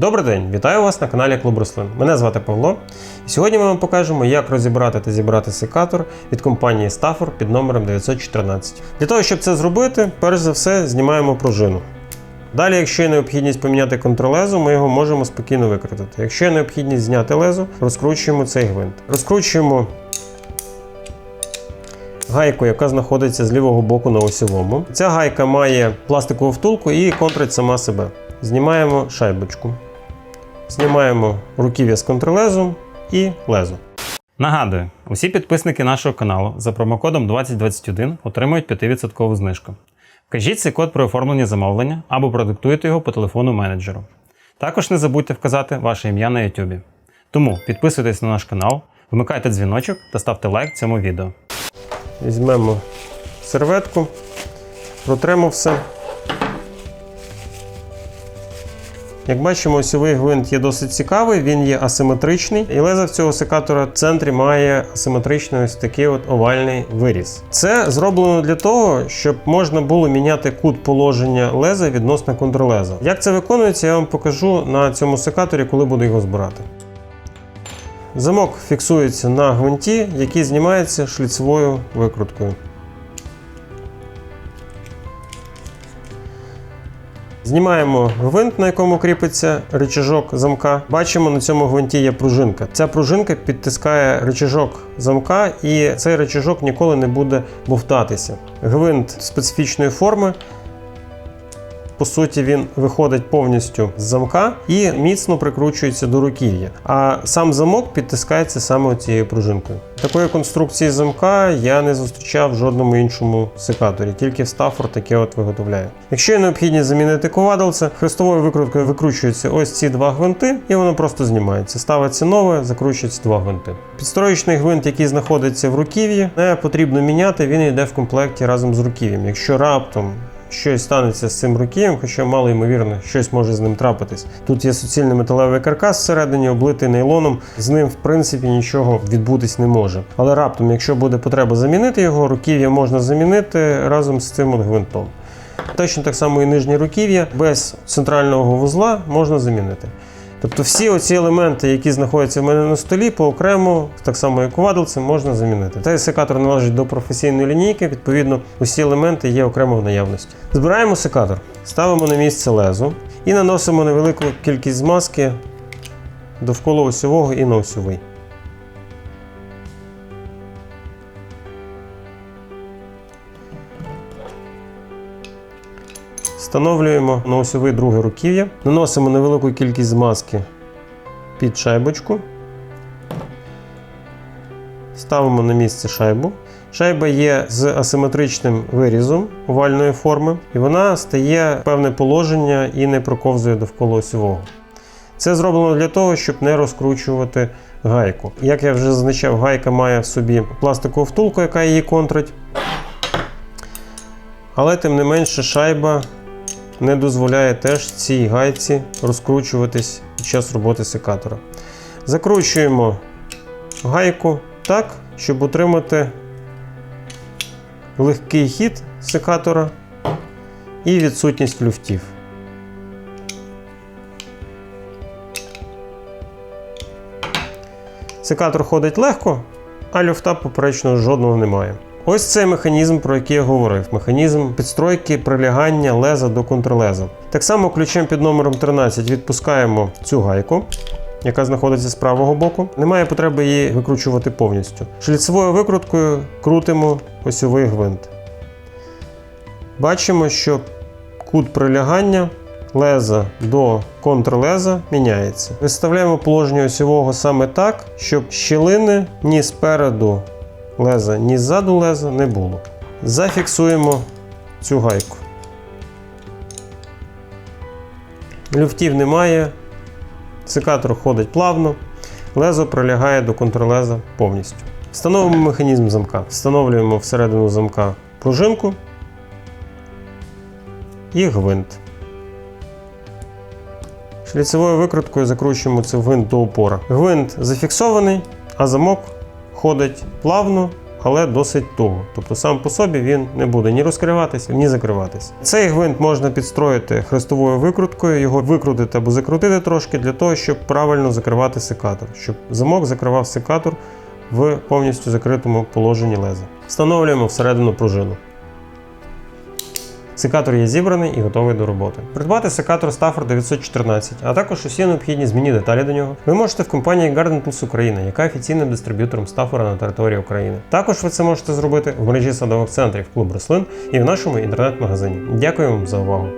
Добрий день, вітаю вас на каналі Клуб Рослин. Мене звати Павло. І сьогодні ми вам покажемо, як розібрати та зібрати секатор від компанії Stafford під номером 914. Для того, щоб це зробити, перш за все знімаємо пружину. Далі, якщо є необхідність поміняти контрлезо, ми його можемо спокійно викрутити. Якщо є необхідність зняти лезо, розкручуємо цей гвинт. Розкручуємо гайку, яка знаходиться з лівого боку на осьовому. Ця гайка має пластикову втулку і контрить сама себе. Знімаємо шайбочку. Знімаємо руків'я з контрлезом і лезо. Нагадую, усі підписники нашого каналу за промокодом 2021 отримують 5% знижку. Вкажіть цей код при оформленні замовлення або продиктуйте його по телефону менеджеру. Також не забудьте вказати ваше ім'я на YouTube. Тому підписуйтесь на наш канал, вмикайте дзвіночок та ставте лайк цьому відео. Візьмемо серветку, протремо все. Як бачимо, осьовий гвинт є досить цікавий, він є асиметричний, і лезо в цього секатора в центрі має асиметричний ось такий от овальний виріз. Це зроблено для того, щоб можна було міняти кут положення леза відносно контрлеза. Як це виконується, я вам покажу на цьому секаторі, коли буду його збирати. Замок фіксується на гвинті, який знімається шліцевою викруткою. Знімаємо гвинт, на якому кріпиться рычажок замка. Бачимо, на цьому гвинті є пружинка. Ця пружинка підтискає рычажок замка, і цей рычажок ніколи не буде бовтатися. Гвинт специфічної форми. По суті, він виходить повністю з замка і міцно прикручується до руків'я. А сам замок підтискається саме цією пружинкою. Такої конструкції замка я не зустрічав в жодному іншому секаторі, тільки Stafford таке от виготовляє. Якщо є замінити ковадалце, хрестовою викруткою викручуються ось ці два гвинти, і воно просто знімається. Ставиться нове, закручується два гвинти. Підстроєчний гвинт, який знаходиться в руків'ї, не потрібно міняти, він йде в комплекті разом з руків'ям. Якщо раптом щось станеться з цим рукієм, хоча мало ймовірно, щось може з ним трапитись. Тут є суцільний металевий каркас всередині, облитий нейлоном. З ним, в принципі, нічого відбутись не може. Але раптом, якщо буде потреба замінити його, руків'я можна замінити разом з цим от гвинтом. Точно так само і нижнє руків'я без центрального вузла можна замінити. Тобто всі оці елементи, які знаходяться в мене на столі, поокремо, так само як кувадалцем, можна замінити. Цей секатор належить до професійної лінійки, відповідно, усі елементи є окремо в наявності. Збираємо секатор, ставимо на місце лезу і наносимо невелику кількість змазки довкола осьового і на осьовий. Встановлюємо на осьовий друге руків'я, наносимо невелику кількість змазки під шайбочку, ставимо на місце шайбу. Шайба є з асиметричним вирізом овальної форми, і вона стає в певне положення і не проковзує довкола осьового. Це зроблено для того, щоб не розкручувати гайку. Як я вже зазначав, гайка має в собі пластикову втулку, яка її контрить. Але тим не менше шайба не дозволяє теж цій гайці розкручуватись під час роботи секатора. Закручуємо гайку так, щоб отримати легкий хід секатора і відсутність люфтів. Секатор ходить легко, а люфта поперечно жодного немає. Ось цей механізм, про який я говорив: механізм підстройки прилягання леза до контрлеза. Так само ключем під номером 13 відпускаємо цю гайку, яка знаходиться з правого боку. Немає потреби її викручувати повністю. Шліцевою викруткою крутимо осьовий гвинт. Бачимо, що кут прилягання леза до контрлеза міняється. Виставляємо положення осьового саме так, щоб щілини ні спереду леза, ні ззаду леза не було. Зафіксуємо цю гайку. Люфтів немає, секатор ходить плавно, лезо прилягає до контрлеза повністю. Встановимо механізм замка. Встановлюємо всередину замка пружинку і гвинт. Шліцевою викруткою закручуємо цей гвинт до опора. Гвинт зафіксований, а замок ходить плавно, але досить туго. Тобто сам по собі він не буде ні розкриватися, ні закриватися. Цей гвинт можна підстроїти хрестовою викруткою, його викрутити або закрутити трошки для того, щоб правильно закривати секатор, щоб замок закривав секатор в повністю закритому положенні леза. Встановлюємо всередину пружину. Секатор є зібраний і готовий до роботи. Придбати секатор Stafford 914, а також усі необхідні змінні деталі до нього, ви можете в компанії Garden Tools Україна, яка офіційним дистриб'ютором Stafford на території України. Також ви це можете зробити в мережі садових центрів клуб рослин і в нашому інтернет-магазині. Дякую вам за увагу!